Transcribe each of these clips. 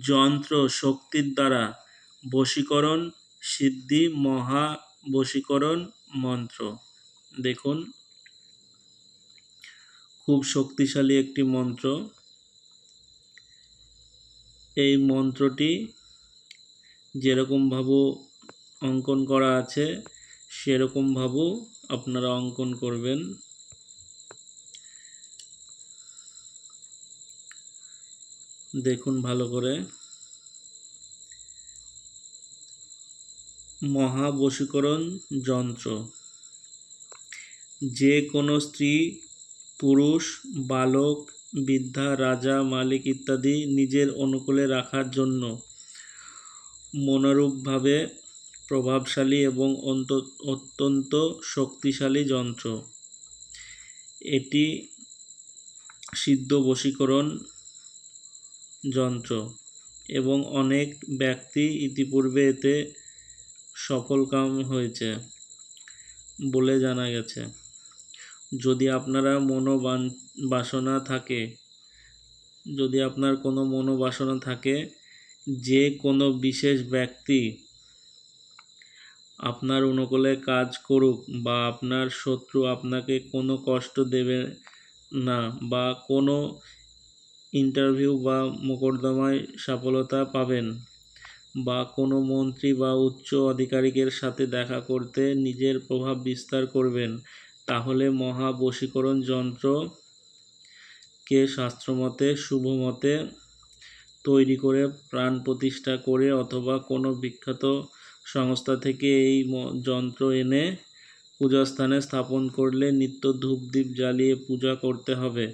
যন্ত্র শক্তির দ্বারা বশীকরণ, সিদ্ধি, মহা বশীকরণ মন্ত্র। দেখুন। খুব শক্তিশালী একটি মন্ত্র। এই মন্ত্রটি যেরকমভাবে অঙ্কন করা আছে, সেরকমভাবেও আপনারা অঙ্কন করবেন। দেখুন ভালো করে। মহাবশীকরণ যন্ত্র। যে কোনো স্ত্রী, পুরুষ, বালক, বৃদ্ধা, রাজা, মালিক ইত্যাদি নিজের অনুকূলে রাখার জন্য মনোরূপভাবে প্রভাবশালী এবং অত্যন্ত শক্তিশালী যন্ত্র। এটি সিদ্ধ বশীকরণ যন্ত্র এবং অনেক ব্যক্তি ইতিপূর্বে এতে সফল কাম হয়েছে বলে জানা গেছে। যদি আপনারা মনোবান, বাসনা থাকে, যদি আপনার কোনো মনোবাসনা থাকে, যে কোনো বিশেষ ব্যক্তি আপনার অনুকূলে কাজ করুক বা আপনার শত্রু আপনাকে কোনো কষ্ট দেবে না বা কোনো ইন্টারভিউ বা মোকদ্দমায় সফলতা পাবেন বা কোনো মন্ত্রী বা উচ্চ আধিকারিকের সাথে দেখা করতে নিজের প্রভাব বিস্তার করবেন, তাহলে মহা বশীকরণ যন্ত্রকে শাস্ত্রমতে, শুভমতে তৈরি করে প্রাণ প্রতিষ্ঠা করে অথবা কোনো বিখ্যাত সংস্থা থেকে এই যন্ত্র এনে পূজাস্থানে স্থাপন করলে নিত্য ধূপদীপ জ্বালিয়ে পূজা করতে হবে।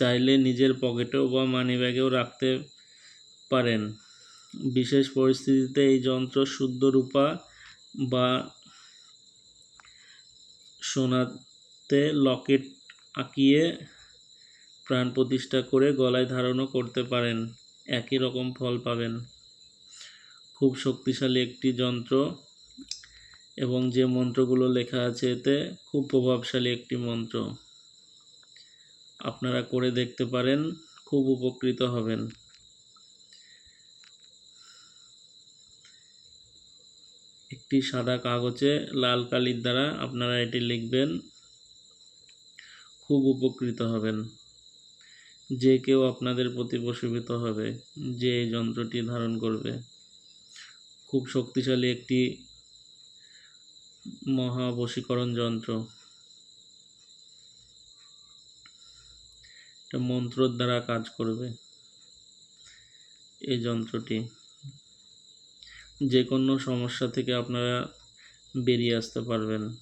চাইলে নিজের পকেটেও বা মানিব্যাগেও রাখতে পারেন। বিশেষ পরিস্থিতিতে এই যন্ত্র শুদ্ধ রূপা বা সোনাতে লকেট আঁকিয়ে প্রাণ প্রতিষ্ঠা করে গলায় ধারণও করতে পারেন। একই রকম ফল পাবেন। খুব শক্তিশালী একটি যন্ত্র এবং যে মন্ত্রগুলো লেখা আছে এতে খুব প্রভাবশালী একটি মন্ত্র। আপনারা করে দেখতে পারেন, খুব উপকৃত হবেন। একটি সাদা কাগজে লাল কালির দ্বারা আপনারা এটি লিখবেন, খুব উপকৃত হবেন। যে কেউ আপনাদের প্রতি বশীভূত হবে, যে এই যন্ত্রটি ধারণ করবে। খুব শক্তিশালী একটি মহাবশীকরণ যন্ত্র। এটা মন্ত্রর দ্বারা কাজ করবে। এই যন্ত্রটি। যে কোনো সমস্যা থেকে আপনারা বেরিয়ে আসতে পারবেন।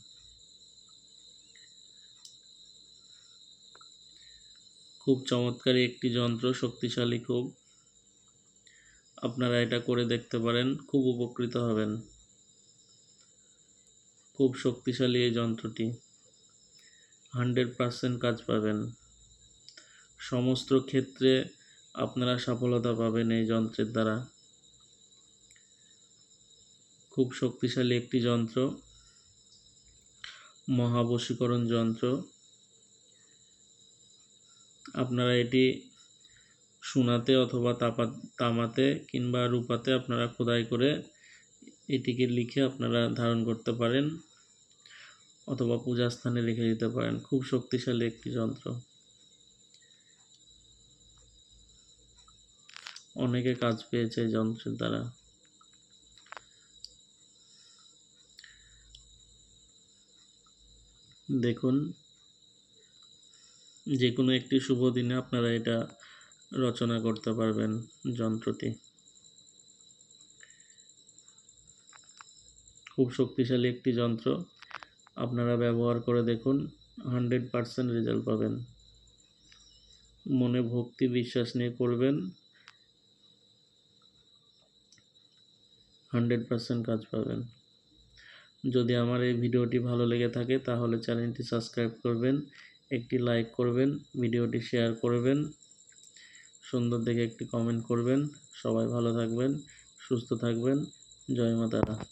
খুব চমৎকারী একটি যন্ত্র, শক্তিশালী খুব। আপনারা এটা করে দেখতে পারেন, খুব উপকৃত হবেন। খুব শক্তিশালী এই যন্ত্রটি। হান্ড্রেড পারসেন্ট কাজ পাবেন। সমস্ত ক্ষেত্রে আপনারা সফলতা পাবেন এই যন্ত্রের দ্বারা। খুব শক্তিশালী একটি যন্ত্র। মহাবশীকরণ যন্ত্র। আপনারা এটি সোনাতে অথবা তাপা, তামাতে কিংবা রূপাতে আপনারা খোদাই করে এটিকে লিখে আপনারা ধারণ করতে পারেন অথবা পূজা স্থানে রেখে দিতে পারেন। খুব শক্তিশালী একটি যন্ত্র। অনেকে কাজ পেয়েছে যন্ত্রের দ্বারা। দেখুন যে কোনো একটি শুভ দিনে আপনারা এটা রচনা করতে পারবেন যন্ত্রটি। খুব শক্তিশালী একটি যন্ত্র। আপনারা ব্যবহার করে দেখুন, হান্ড্রেড পারসেন্ট রেজাল্ট পাবেন। মনে ভক্তি, বিশ্বাস নিয়ে করবেন। হান্ড্রেড পারসেন্ট কাজ পাবেন। যদি আমার এই ভিডিওটি ভালো লেগে থাকে, তাহলে চ্যানেলটি সাবস্ক্রাইব করবেন, একটি লাইক করবেন, ভিডিওটি শেয়ার করবেন, সুন্দর দেখে একটি কমেন্ট করবেন। সবাই ভালো থাকবেন, সুস্থ থাকবেন। জয় মাতারা।